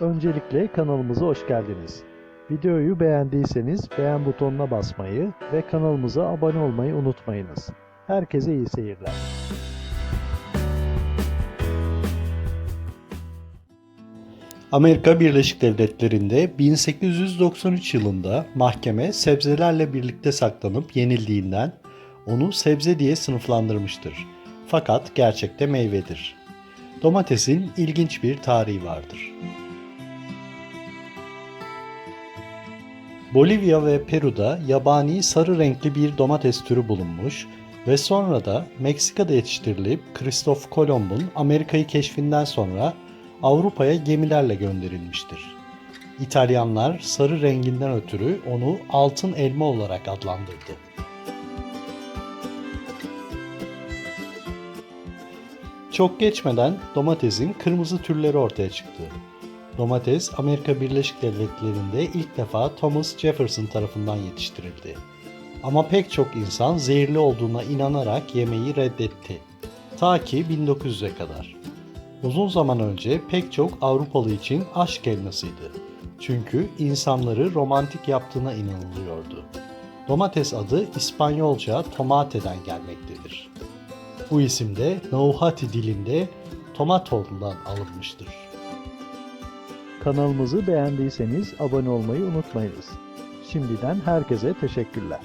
Öncelikle kanalımıza hoş geldiniz. Videoyu beğendiyseniz beğen butonuna basmayı ve kanalımıza abone olmayı unutmayınız. Herkese iyi seyirler. Amerika Birleşik Devletleri'nde 1893 yılında mahkeme sebzelerle birlikte saklanıp yenildiğinden onu sebze diye sınıflandırmıştır. Fakat gerçekte meyvedir. Domatesin ilginç bir tarihi vardır. Bolivya ve Peru'da yabani sarı renkli bir domates türü bulunmuş ve sonra da Meksika'da yetiştirilip Kristof Kolomb'un Amerika'yı keşfinden sonra Avrupa'ya gemilerle gönderilmiştir. İtalyanlar sarı renginden ötürü onu altın elma olarak adlandırdı. Çok geçmeden domatesin kırmızı türleri ortaya çıktı. Domates Amerika Birleşik Devletleri'nde ilk defa Thomas Jefferson tarafından yetiştirildi. Ama pek çok insan zehirli olduğuna inanarak yemeği reddetti. Ta ki 1900'e kadar. Uzun zaman önce pek çok Avrupalı için aşk elmasıydı. Çünkü insanları romantik yaptığına inanılıyordu. Domates adı İspanyolca tomate'den gelmektedir. Bu isim de Nauhati dilinde tomatondan alınmıştır. Kanalımızı beğendiyseniz abone olmayı unutmayınız. Şimdiden herkese teşekkürler.